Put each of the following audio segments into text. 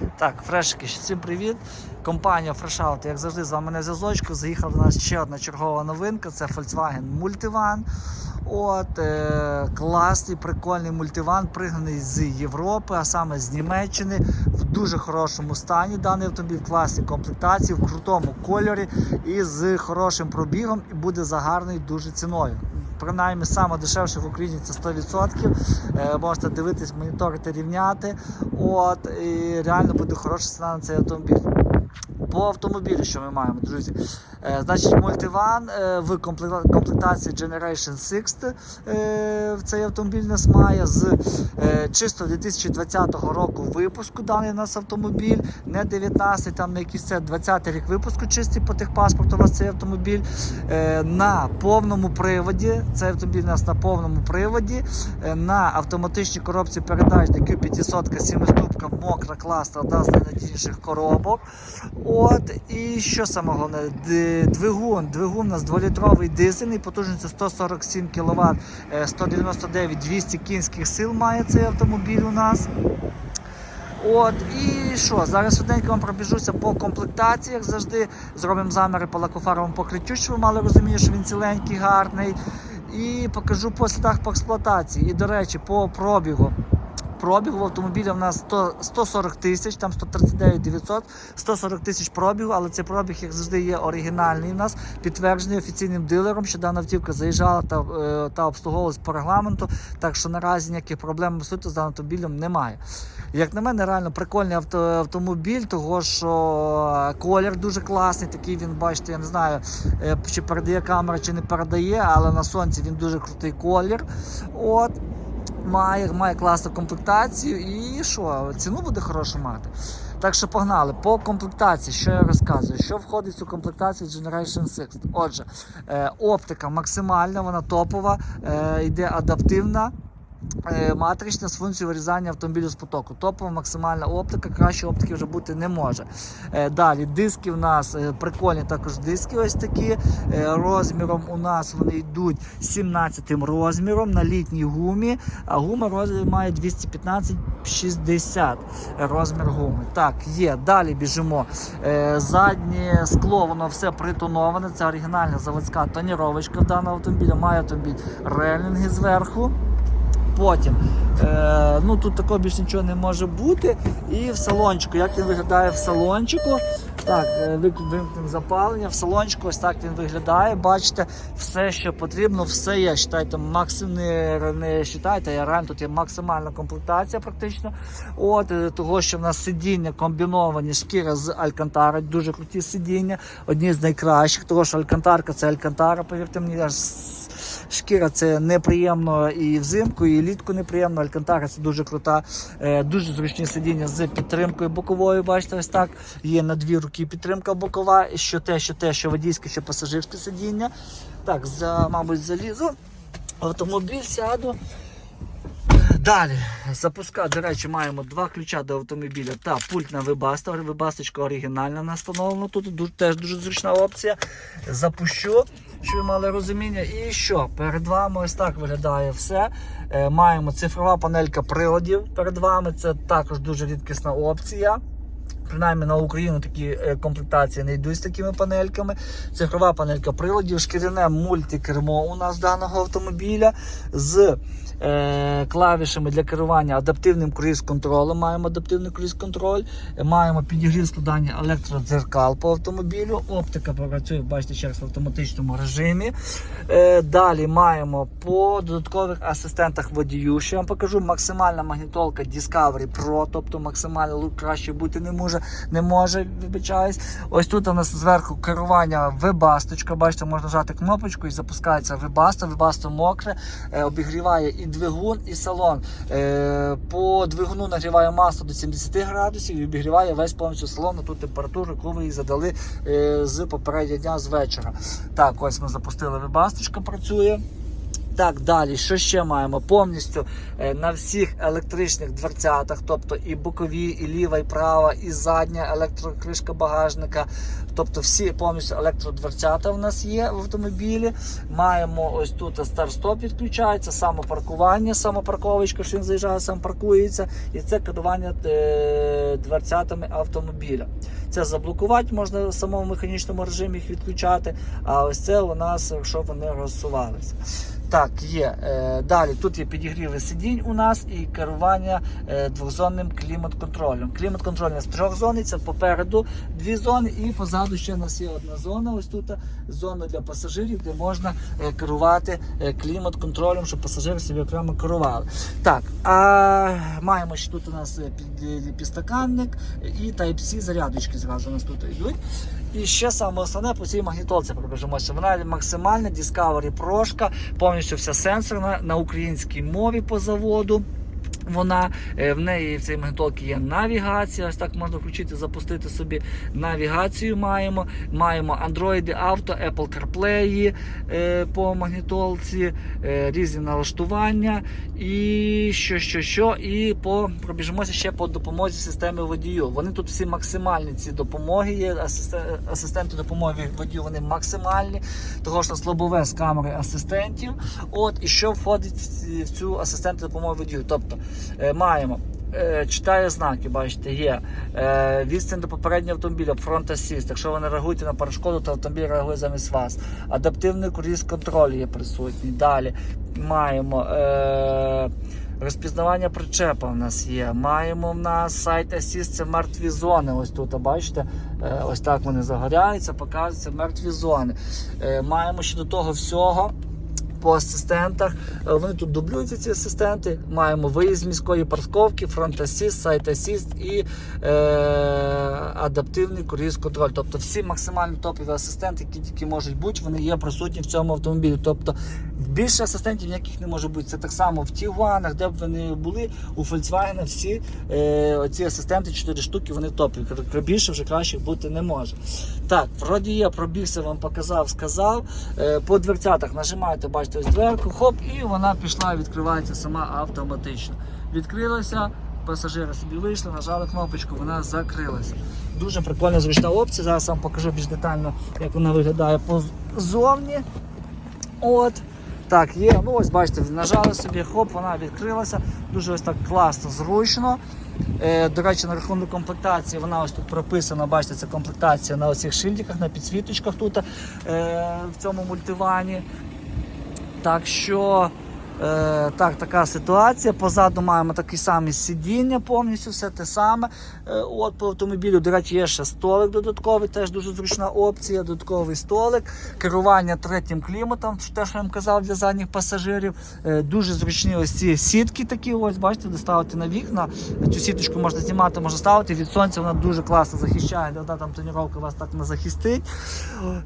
Так, фрешики, всім привіт. Компанія Freshout, як завжди, з вами на зв'язочку. Заїхала до нас ще одна чергова новинка. Це Volkswagen Multivan. От, е, класний, прикольний мультиван, пригнаний з Європи, а саме з Німеччини. В дуже хорошому стані даний автомобіль, в класній комплектації, в крутому кольорі і з хорошим пробігом, і буде за гарною дуже ціною. Принаймні, саме дешевше в Україні це 100%. Е, можете дивитись, моніторити, рівняти. От, і реально буде хороша ціна на цей автомобіль. По автомобілю, що ми маємо, друзі. Е, значить, мультиван е, в компле- комплектації Generation 6 е, цей автомобіль нас має з чисто 2020 року випуску даний у нас автомобіль, не 19, там не якийсь це 20 рік випуску чистий по техпаспорту у вас цей автомобіль на повному приводі. Цей автомобіль у нас на повному приводі, на автоматичній коробці передач Q500 7-ступка, мокра, класна, одна з найнадійніших коробок. От, і що саме головне, двигун. Двигун у нас 2-літровий дизельний, потужністю 147 кВт, 199-200 кінських сил має цей автомобіль у нас. От, і що? Зараз швиденько вам пробіжуся по комплектації, як завжди. Зробимо заміри по лакофаровому покриттю, щоб ви мали розуміння, що він ціленький, гарний. І покажу по слідах по експлуатації. І, до речі, по пробігу. Пробігу в автомобіля в нас 100, 140 тисяч, там 139 900, 140 тисяч пробігу, але цей пробіг, як завжди, є оригінальний у нас, підтверджений офіційним дилером, що дана автівка заїжджала та, е, та обслуговувалась по регламенту, так що наразі ніяких проблем абсолютно з даним автомобілем немає. Як на мене, реально прикольний авто, автомобіль, того що колір дуже класний, такий він, бачите, я не знаю, е, чи передає камера, чи не передає, але на сонці він дуже крутий колір. От. Має, має класну комплектацію і що, ціну буде хорошу мати. Так що погнали. По комплектації, що я розказую, що входить в цю комплектацію Generation 6. Отже, е, оптика максимальна, вона топова, е, йде адаптивна. Е, Матрична з функцією вирізання автомобілю з потоку. Топова максимальна оптика, краще оптики вже бути не може. Е, Далі диски в нас е, прикольні також диски ось такі. Розміром у нас вони йдуть 17 розміром на літній гумі, а гума розмір має 215-60 розмір гуми. Так, є. Далі біжимо. Заднє скло, воно все притоноване. Це оригінальна заводська тоніровочка в даного автомобіля. Має автомобіль релінги зверху. Потім, е, ну тут такого більше нічого не може бути. І в салончику, як він виглядає в салончику. Так, е, вимкнемо запалення. В салончику ось так він виглядає. Бачите, все, що потрібно, все є. Считайте, максим не, не я реально тут є максимальна комплектація практично. От, е, того, що в нас сидіння комбіновані шкіра з Алькантара, дуже круті сидіння, одні з найкращих, того що Алькантарка це Алькантара, повірте мені, аж Шкіра це неприємно і взимку, і літку неприємно. Алькантара це дуже крута, е, дуже зручні сидіння з підтримкою боковою. Бачите, ось так. Є на дві руки підтримка бокова, що те, що те, що водійське, що пасажирське сидіння. Так, за, мабуть, залізу. Автомобіль сяду. Далі запуска, до речі, маємо два ключа до автомобіля та пульт на вибаста. Вибасточка оригінальна настановлена. Тут дуже, теж дуже зручна опція. Запущу, щоб ви мали розуміння. І що? Перед вами ось так виглядає все. Е, маємо цифрова панелька приладів перед вами. Це також дуже рідкісна опція. Принаймні на Україну такі е, комплектації не йдуть з такими панельками. Цифрова панелька приладів, шкіряне мультикермо у нас даного автомобіля з е, клавішами для керування адаптивним круїз-контролем. Маємо адаптивний круїз-контроль, е, маємо підігрів складання електродзеркал по автомобілю. Оптика працює, бачите, ще раз в автоматичному режимі. Е, далі маємо по додаткових асистентах водію. Що я вам покажу, максимальна магнітолка Discovery Pro, тобто максимально краще бути не може, не може, вибачаюсь. Ось тут у нас зверху керування вебасточка. Бачите, можна нажати кнопочку і запускається вебаста. Вебасто мокре, е, обігріває і двигун, і салон. Е, по двигуну нагріває масло до 70 градусів і обігріває весь повністю салон на ту температуру, яку ви їй задали е, з попереднього дня з вечора. Так, ось ми запустили вебасточка, працює. Так, далі, що ще маємо? Повністю е, на всіх електричних дверцятах, тобто і бокові, і ліва, і права, і задня електрокришка багажника. Тобто всі повністю електродверцята в нас є в автомобілі. Маємо ось тут старт-стоп відключається, самопаркування, самопарковочка, що він заїжджає, сам паркується, і це керування е, дверцятами автомобіля. Це заблокувати можна в самому механічному режимі їх відключати. А ось це у нас, якщо вони розсувалися. Так, є. Е, далі тут є підігріви сидінь у нас і керування е, двохзонним клімат-контролем. Клімат-контроль у нас трьохзонний, це попереду дві зони, і позаду ще у нас є одна зона. Ось тут зона для пасажирів, де можна е, керувати клімат-контролем, щоб пасажири собі окремо керували. Так, а маємо ще тут у нас підстаканник і Type-C зарядочки зразу у нас тут йдуть. І ще саме основне по цій магнітолці пробіжимося. Вона максимальна Discovery прошка, повністю вся сенсорна на українській мові по заводу. Вона е, в неї в цій магнітолці є навігація. Ось так можна включити, запустити собі навігацію. Маємо. Маємо Android Auto, Apple CarPlay е, по магнітолці, е, різні налаштування. І що, що, що, і по пробіжимося ще по допомозі системи водію. Вони тут всі максимальні ці допомоги. Є асистенти допомоги водію. Вони максимальні. Того ж у нас лобове з камери асистентів. От і що входить в цю асистенту допомоги водію. Тобто маємо. е, Читає знаки, бачите, є е, відстань до попереднього автомобіля, фронт асіст. Якщо ви не реагуєте на перешкоду, то автомобіль реагує замість вас. Адаптивний круїз контроль є присутній. Далі маємо е, розпізнавання причепа. В нас є. Маємо в нас сайт Assist, це мертві зони. Ось тут, бачите, е, ось так вони загоряються, показуються мертві зони. Е, маємо ще до того всього по асистентах. Е, Вони тут дублюються, ці асистенти. Маємо виїзд міської парковки, фронт асіст, сайт асіст і е, адаптивний круїз контроль. Тобто всі максимально топові асистенти, які тільки можуть бути, вони є присутні в цьому автомобілі. Тобто більше асистентів ніяких не може бути. Це так само в Тігуанах, де б вони були, у Volkswagen всі е, оці асистенти, 4 штуки, вони топові. Кр- Більше вже краще бути не може. Так, вроді є, пробігся, вам показав, сказав. Е, по дверцятах нажимаєте, бачите, ось дверку, хоп, і вона пішла, відкривається сама автоматично. Відкрилася, пасажири собі вийшли, нажали кнопочку, вона закрилася. Дуже прикольна зручна опція. Зараз вам покажу більш детально, як вона виглядає позовні. От. Так, є. Ну ось бачите, нажали собі, хоп, вона відкрилася. Дуже ось так класно, зручно. Е, до речі, на рахунок комплектації, вона ось тут прописана, бачите, це комплектація на оцих шильдиках, на підсвіточках тут е, в цьому мультивані. Так що е, так, така ситуація. Позаду маємо такі самі сидіння, повністю все те саме. Е, от по автомобілю, до речі, є ще столик додатковий, теж дуже зручна опція, додатковий столик, керування третім кліматом, те, що я вам казав для задніх пасажирів. Е, дуже зручні ось ці сітки такі, ось бачите, де ставити на вікна. Цю сіточку можна знімати, можна ставити. Від сонця вона дуже класно захищає, де там тоніровка вас так не захистить.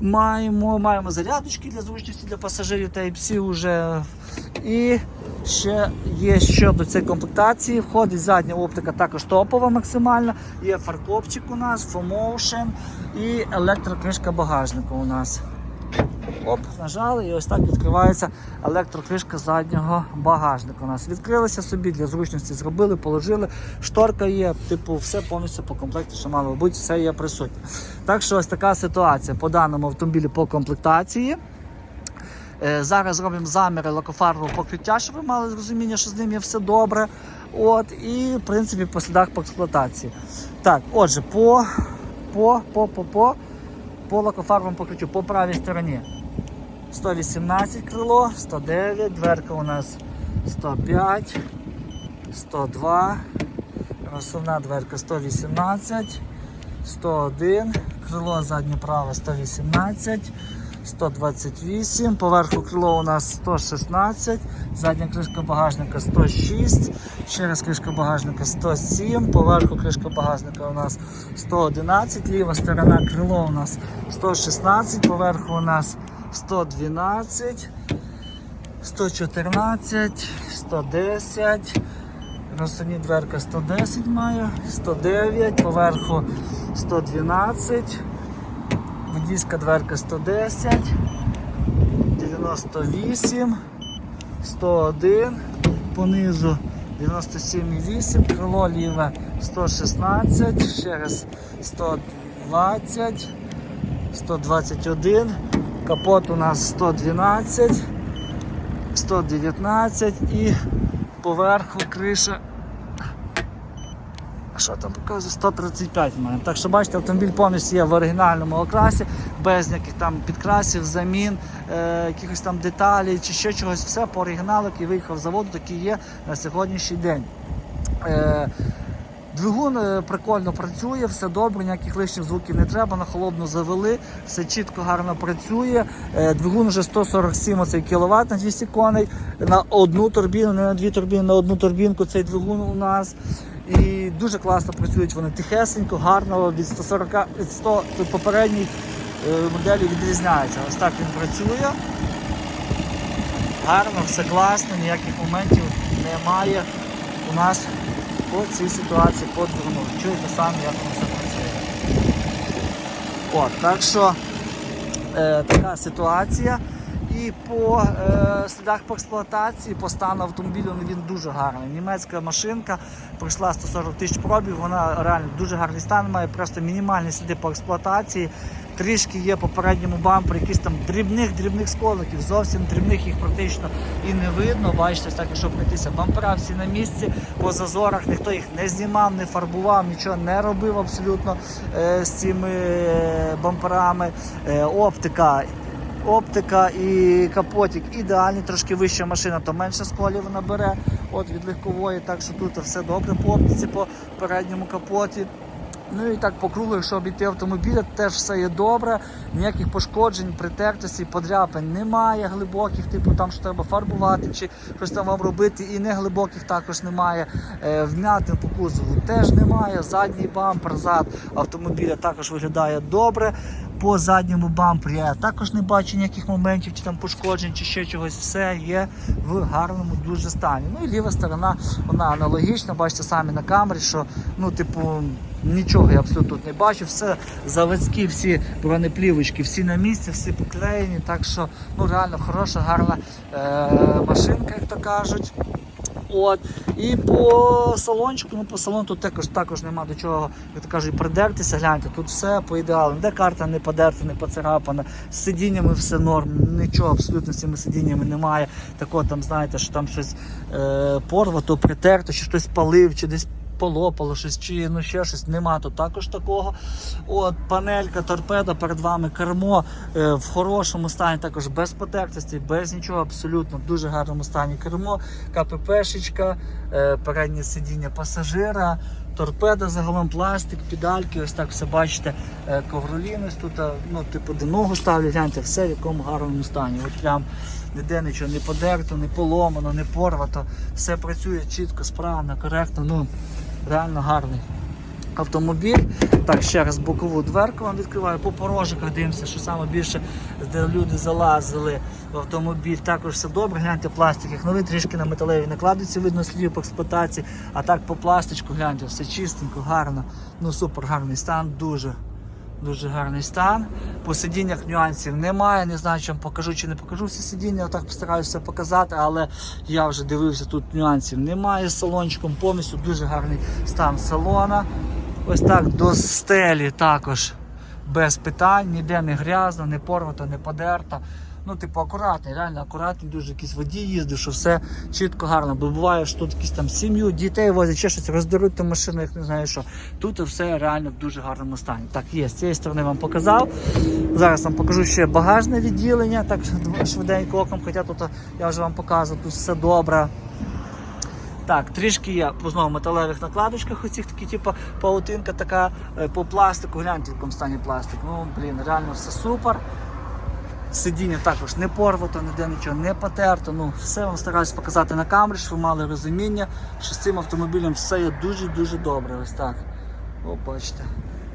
Маємо, маємо зарядочки для зручності для пасажирів Type-C вже. І ще є щодо цієї комплектації. Входить задня оптика також топова максимальна. Є фаркопчик у нас, FOMotion і електрокришка багажника у нас. Оп, нажали і ось так відкривається електрокришка заднього багажника. У нас відкрилися собі для зручності, зробили, положили. Шторка є, типу, все повністю по комплекті, що мало бути, все є присутнє. Так що ось така ситуація по даному автомобілі по комплектації. Е, Зараз робимо заміри лакофарбового покриття, щоб ви мали зрозуміння, що з ним є все добре. От, і, в принципі, по слідах по експлуатації. Так, отже, по, по, по, по, по, по лакофарбовому покриттю по правій стороні. 118 крило, 109, дверка у нас 105, 102, розсувна дверка 118, 101, крило заднє праве 118, 128, поверху крило у нас 116, задня кришка багажника 106, ще раз кришка багажника 107, поверху кришка багажника у нас 111, ліва сторона крило у нас 116, поверху у нас 112, 114, 110, розсувні дверка 110 має, 109, поверху 112, водійська дверка 110, 98, 101, понизу 97,8, крило ліве 116, ще раз 120, 121, капот у нас 112, 119 і поверху криша. Що там показує? 135 в мене. Так що бачите, автомобіль повністю є в оригінальному окрасі, без ніяких там підкрасів, замін, е, якихось там деталей чи ще чогось. Все по оригіналу, який виїхав з заводу, такий є на сьогоднішній день. Е, Двигун е, прикольно працює, все добре, ніяких лишніх звуків не треба, на холодну завели, все чітко, гарно працює. Е, Двигун вже 147 оцей кВт на 200 коней, на одну турбіну, не на дві турбіни, на одну турбінку цей двигун у нас. І дуже класно працюють вони тихесенько, гарно від 140 від 100 від попередніх е, моделі відрізняється. Ось так він працює. Гарно, все класно, ніяких моментів немає у нас по цій ситуації по двигуну. Чуєте самі, як воно все працює. От, так що е, така ситуація. І по е, слідах по експлуатації, по стану автомобілю ну, він дуже гарний. Німецька машинка пройшла 140 тисяч пробіг, вона реально дуже гарний стан має, просто мінімальні сліди по експлуатації. Трішки є по передньому якісь там дрібних дрібних сколиків, зовсім дрібних їх практично і не видно. Бачите, так, якщо пройтися, бампера всі на місці, по зазорах ніхто їх не знімав, не фарбував, нічого не робив абсолютно е, з цими е, бамперами. Е, оптика Оптика і капотик ідеальні, трошки вища машина, то менше сколів вона бере от від легкової, так що тут все добре по оптиці, по передньому капоті. Ну і так по кругу, якщо обійти автомобіля, теж все є добре, ніяких пошкоджень, притертостей, подряпин немає глибоких, типу там що треба фарбувати чи щось там вам робити, і не глибоких також немає. Е, вмятин по кузову теж немає. Задній бампер зад автомобіля також виглядає добре. По задньому бампері я також не бачу ніяких моментів, чи там пошкоджень, чи ще чогось. Все є в гарному дуже стані. Ну і ліва сторона, вона аналогічна. Бачите самі на камері, що ну, типу, нічого я абсолютно тут не бачу. Все заводські, всі бронеплівочки, всі на місці, всі поклеєні. Так що ну реально хороша, гарна е- машинка, як то кажуть. От. І по салончику, ну по салону тут також, також нема до чого, як кажуть, придертися, гляньте, тут все по ідеалу. Де карта не подерта, не поцарапана, з сидіннями все норм, нічого абсолютно з цими сидіннями немає. Такого там, знаєте, що там щось е, порвато, притерто, чи хтось палив, чи десь полопало щось, чи ну ще щось, нема тут також такого. От, панелька, торпеда перед вами, кермо е, в хорошому стані, також без потертості, без нічого, абсолютно в дуже гарному стані кермо, КППшечка, е, переднє сидіння пасажира. Торпеда загалом пластик, педальки, ось так все бачите, ковроліни ковролін ось тут, е, ну, типу, до ногу ставлять, гляньте, все в якому гарному стані. От прям ніде нічого не подерто, не поломано, не порвато. Все працює чітко, справно, коректно. Ну, реально гарний автомобіль. Так, ще раз бокову дверку вам відкриваю. По порожиках дивимося, що саме більше, де люди залазили в автомобіль. Також все добре. Гляньте пластик, як новий, трішки на металеві накладується, видно слів по експлуатації. А так по пластичку, гляньте, все чистенько, гарно. Ну супер гарний стан, дуже. Дуже гарний стан. По сидіннях нюансів немає. Не знаю, чи вам покажу чи не покажу всі сидіння. Отак постараюся показати, але я вже дивився, тут нюансів немає з салончиком. Повністю дуже гарний стан салона. Ось так до стелі також без питань, ніде не грязно, не порвато, не подерто. Ну, типу, акуратний, реально акуратний, дуже якийсь водій їздив, що все чітко гарно. Бо буває, що тут якісь там сім'ю, дітей возять, ще щось роздеруть ту машину, як не знаю що. Тут все реально в дуже гарному стані. Так, є, з цієї сторони вам показав. Зараз вам покажу ще багажне відділення, так швиденько оком, хоча тут я вже вам показував, тут все добре. Так, трішки є по знову металевих накладочках, оцих такі, типу, паутинка така е, по пластику. Гляньте, в якому стані пластик. Ну, блін, реально все супер. Сидіння також не порвато, ніде нічого не потерто. Ну, все вам стараюсь показати на камері, щоб ви мали розуміння, що з цим автомобілем все є дуже-дуже добре. Ось так. О, бачите.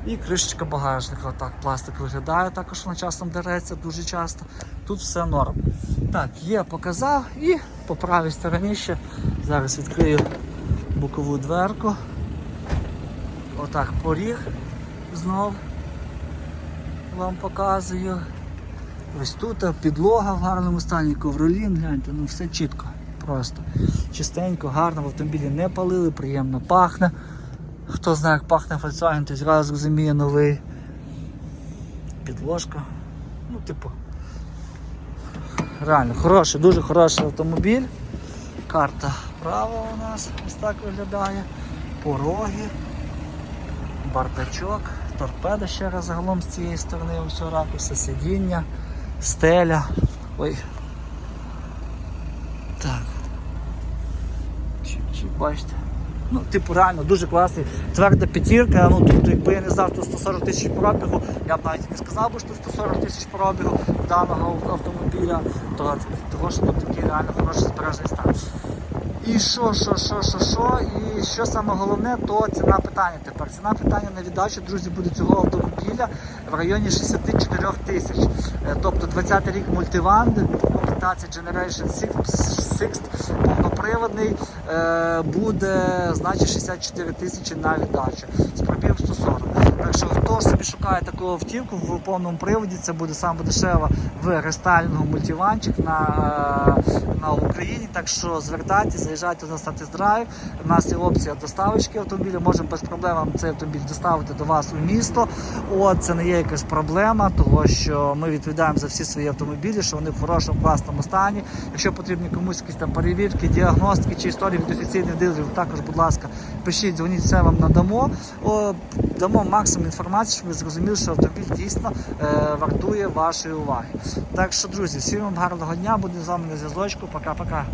І кришечка багажника, отак пластик виглядає, також вона часом дереться дуже часто. Тут все норм. Так, є, показав і по правій стороні ще зараз відкрию бокову дверку. Отак поріг знов вам показую. Ось тут підлога в гарному стані, ковролін, гляньте, ну все чітко. просто. Чистенько, гарно, в автомобілі не палили, приємно пахне. Хто знає, як пахне Volkswagen, той зразу розуміє новий. Підложка. Ну, типу. Реально, хороший, дуже хороший автомобіль. Карта права у нас ось так виглядає. Пороги, бардачок, торпеда ще раз загалом з цієї сторони, ось ракурси, сидіння, стеля. Ой. Так. Чик-чик, бачите. Ну, типу, реально дуже класний. Тверда п'ятірка. Ну, тобто, якби я не знав, що 140 тисяч пробігу, я б навіть не сказав, що 140 тисяч пробігу даного автомобіля, то того, що тут такий реально хороший збережений стан. І що, що, що, що, що, і що саме головне, то ціна питання тепер. Ціна питання на віддачу, друзі, буде цього автомобіля в районі 64 тисяч. Е, Тобто 20 рік мультиван, комплектація Generation 6, повноприводний, е, буде значить 64 тисячі на віддачу з пробігом 140. Так що хто собі шукає таку автівку в повному приводі, це буде саме дешево в рестайлінгу мультиванчик на, е, на Україні. Так що звертайтеся, заїжджайте на тест-драйв. У нас є опція доставочки автомобіля. Можемо без проблем цей автомобіль доставити до вас у місто. От це не є якась проблема, тому що ми відповідаємо за всі свої автомобілі, що вони в хорошому класному стані. Якщо потрібні комусь якісь там перевірки, діагностики чи історії від офіційних дилерів, також, будь ласка, пишіть, дзвоніть, все вам надамо. О, дамо максимум інформації, щоб ви зрозуміли, що автомобіль дійсно е, вартує вашої уваги. Так що, друзі, всім вам гарного дня, будемо з вами на зв'язочку. Пока-пока.